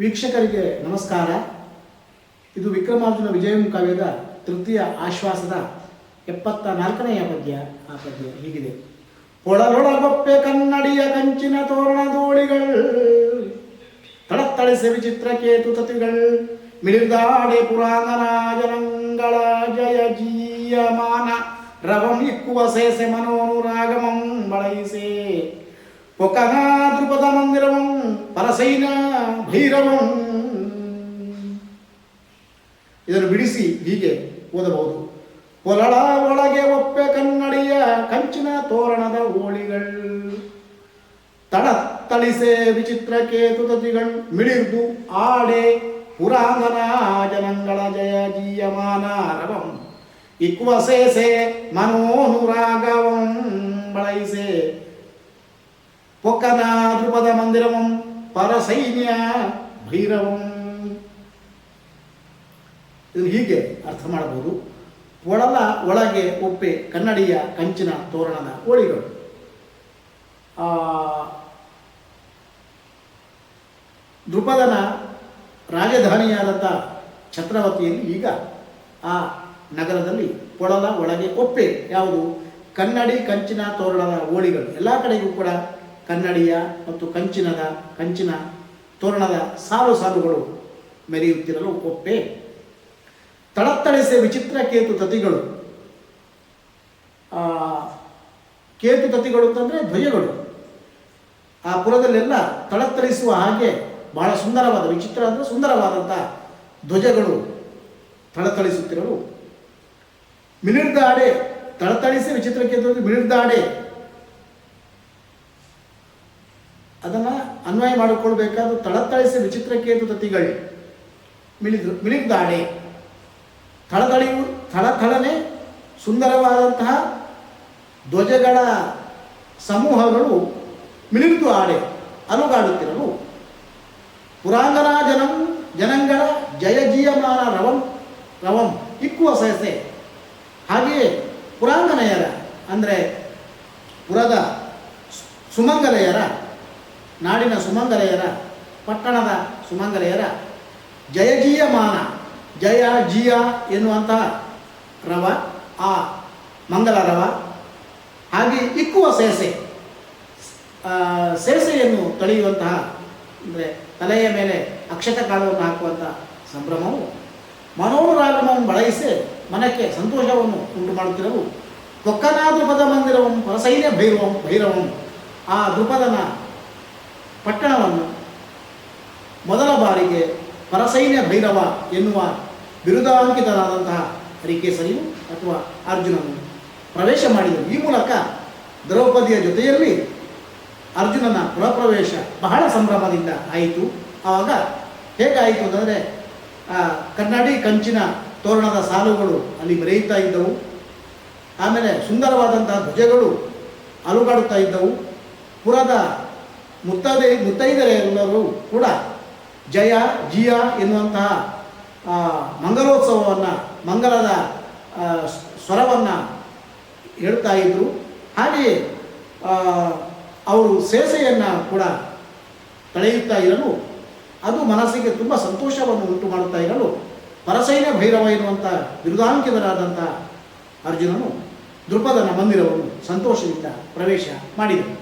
ವೀಕ್ಷಕರಿಗೆ ನಮಸ್ಕಾರ. ಇದು ವಿಕ್ರಮಾರ್ಜುನ ವಿಜಯಂ ಕಾವ್ಯದ ತೃತೀಯ ಆಶ್ವಾಸದ ಎಪ್ಪತ್ತ ನಾಲ್ಕನೆಯ ಪದ್ಯ. ಆ ಪದ್ಯ ಹೀಗಿದೆ. ಒಳಲೊಳಗೊಪ್ಪೆ ಕನ್ನಡಿಯ ಕಂಚಿನ ತೋರಣದೋಳಿಗಳು ತಳತ್ತಳಿಸಿ ವಿಚಿತ್ರ ಕೇತು ತತಿಗಳು ಮಿಳಿದಾಡೆ ಪುರಾಣನಾಜನಂಗಳ ಜಯ ಜೀಯಮಾನ, ರವಂ ಇಕ್ಕುವ ಸೇಸೆ ಮನೋನುರಾಗಮಂ ಬಳಯಿಸೆ. ಪೊಕನ ದೃಪದ ಮಂದಿರವಂ ಪರಸೈನ ಭೈರವಂ. ಇದನ್ನು ಬಿಡಿಸಿ ಹೀಗೆ ಓದಬಹುದು. ಕೊಲಳ ಒಳಗೆ ಒಪ್ಪೆ ಕನ್ನಡಿಯ ಕಂಚಿನ ತೋರಣದ ಓಳಿಗಳು ತಳ ತಳಿಸೆ ವಿಚಿತ್ರ ಕೇತುತತಿಗಳ್ ಮಿಳಿದು ಆಡೆ ಪುರಾಂಗನ ಜನಂಗಳ ಜಯ ಜೀಯಮಾನ ರವಂ. ಇಕ್ವಸೇಸೆ ಮನೋನುರಾಗವಂ, ಬಳಯಿಸೆ ಧ್ರುಪದ ಮಂದಿರವಂ, ಪರಸೈನ್ಯ ಭೈರವಂ. ಇದನ್ನು ಹೀಗೆ ಅರ್ಥ ಮಾಡಬಹುದು. ಒಳಲ, ಒಳಗೆ, ಒಪ್ಪೆ, ಕನ್ನಡಿಯ, ಕಂಚಿನ ತೋರಣದ ಓಳಿಗಳು ದೃಪದನ ರಾಜಧಾನಿಯಾದಂಥ ಛತ್ರವತಿಯಲ್ಲಿ ಈಗ ಆ ನಗರದಲ್ಲಿ ಕೊಳಲ ಒಳಗೆ, ಒಪ್ಪೆ ಯಾವುದು? ಕನ್ನಡಿ, ಕಂಚಿನ ತೋರಣದ ಓಳಿಗಳು ಎಲ್ಲ ಕಡೆಗೂ ಕೂಡ ಕನ್ನಡಿಯ ಮತ್ತು ಕಂಚಿನದ, ಕಂಚಿನ ತೋರಣದ ಸಾಲು ಸಾಲುಗಳು ಮೆರೆಯುತ್ತಿರಲು ಒಪ್ಪೆ. ತಳತ್ತಳಿಸೆ ವಿಚಿತ್ರ ಕೇತು ತತಿಗಳು. ಕೇತು ತತಿಗಳು ಅಂತಂದರೆ ಧ್ವಜಗಳು. ಆ ಪುರದಲ್ಲೆಲ್ಲ ತಳತ್ತಳಿಸುವ ಹಾಗೆ ಬಹಳ ಸುಂದರವಾದ, ವಿಚಿತ್ರ ಅಂದರೆ ಸುಂದರವಾದಂಥ ಧ್ವಜಗಳು ತಳತಳಿಸುತ್ತಿರಲು. ಮಿಳಿರ್ದಾಡೆ ತಳತಳಿಸಿ ವಿಚಿತ್ರ ಕೇತು ಮಿಳಿರ್ದಾಡೆ ಅದನ್ನು ಅನ್ವಯ ಮಾಡಿಕೊಳ್ಬೇಕಾದ ತಳತಳಿಸಿ ವಿಚಿತ್ರ ಕೇತು ತತಿಗಳು ಮಿಳಿದ್ರು ಮಿಳಿದಾಳೆ. ಥಳಥಳಿಯು ಥಳಥಳನೆ ಸುಂದರವಾದಂತಹ ಧ್ವಜಗಳ ಸಮೂಹಗಳು ಮಿಳಿದು ಆಡೆ ಅಲುಗಾಡುತ್ತಿರಲು ಪುರಾಂಗನ ಜನಂ ಜನಂಗಳ ಜಯಜೀಯಮಾನ ರವಂ ರವಂ, ಇಕ್ಕುವ ಸಹಸೆ ಹಾಗೆಯೇ ಪುರಾಂಗನೆಯರ, ಅಂದರೆ ಪುರದ ಸುಮಂಗಲೆಯರ ನಾಡಿನ ಸುಮಂಗಲೆಯರ, ಪಟ್ಟಣದ ಸುಮಂಗಲೆಯರ ಜಯಜೀಯಮಾನ ಜಯ ಜೀಯ ಎನ್ನುವಂತಹ ರವ, ಆ ಮಂಗಲ ರವ, ಹಾಗೆ ಇಕ್ಕುವ ಸೇಸೆ ಸೇಸೆಯನ್ನು ತಳೆಯುವಂತಹ, ಅಂದರೆ ತಲೆಯ ಮೇಲೆ ಅಕ್ಷತ ಕಾಲವನ್ನು ಹಾಕುವಂಥ ಸಂಭ್ರಮವು ಮನೋರಾಗಮವನ್ನು ಬಳಸಿ ಮನಕ್ಕೆ ಸಂತೋಷವನ್ನು ಉಂಟು ಮಾಡುತ್ತಿರಲು ಕೊಕ್ಕನಾದೃಪದ ಮಂದಿರವಂ ಹೊರಸೈನ್ಯ ಭೈರವಂ ಭೈರವಂ. ಆ ದೃಪದನ ಪಟ್ಟಣವನ್ನು ಮೊದಲ ಬಾರಿಗೆ ಪರಸೈನ್ಯ ಭೈರವ ಎನ್ನುವ ಬಿರುದಾಂಕಿತರಾದಂತಹ ಹರಿಕೇಸರಿಯು ಅಥವಾ ಅರ್ಜುನನು ಪ್ರವೇಶ ಮಾಡಿದರು ಈ ಮೂಲಕ ದ್ರೌಪದಿಯ ಜೊತೆಯಲ್ಲಿ ಅರ್ಜುನನ ಪುರಪ್ರವೇಶ ಬಹಳ ಸಂಭ್ರಮದಿಂದ ಆಯಿತು. ಆವಾಗ ಹೇಗಾಯಿತು ಅಂದರೆ ಕನ್ನಡಿ ಕಂಚಿನ ತೋರಣದ ಸಾಲುಗಳು ಅಲ್ಲಿ ಬೆರೆಯುತ್ತಾ ಇದ್ದವು. ಆಮೇಲೆ ಸುಂದರವಾದಂತಹ ಧ್ವಜಗಳು ಅಲುಗಾಡುತ್ತಾ ಇದ್ದವು. ಪುರದ ಮುತ್ತದೆ ಮುತ್ತೈದರೆಲ್ಲರೂ ಕೂಡ ಜಯ, ಜಿಯ ಎನ್ನುವಂತಹ ಮಂಗಲೋತ್ಸವವನ್ನು ಮಂಗಲದ ಸ್ವರವನ್ನು ಹೇಳ್ತಾ ಇದ್ದರು ಹಾಗೆಯೇ ಅವರು ಸೇಸೆಯನ್ನು ಕೂಡ ತಳೆಯುತ್ತಾ ಇರಲು, ಅದು ಮನಸ್ಸಿಗೆ ತುಂಬ ಸಂತೋಷವನ್ನು ಉಂಟು ಮಾಡುತ್ತಾ ಇರಲು ಪರಸೈನ್ಯ ಭೈರವ ಎನ್ನುವಂಥ ಬಿರುದಾಂಕಿತರಾದಂಥ ಅರ್ಜುನನು ದೃಪದನ ಮಂದಿರವನ್ನು ಸಂತೋಷದಿಂದ ಪ್ರವೇಶ ಮಾಡಿದನು.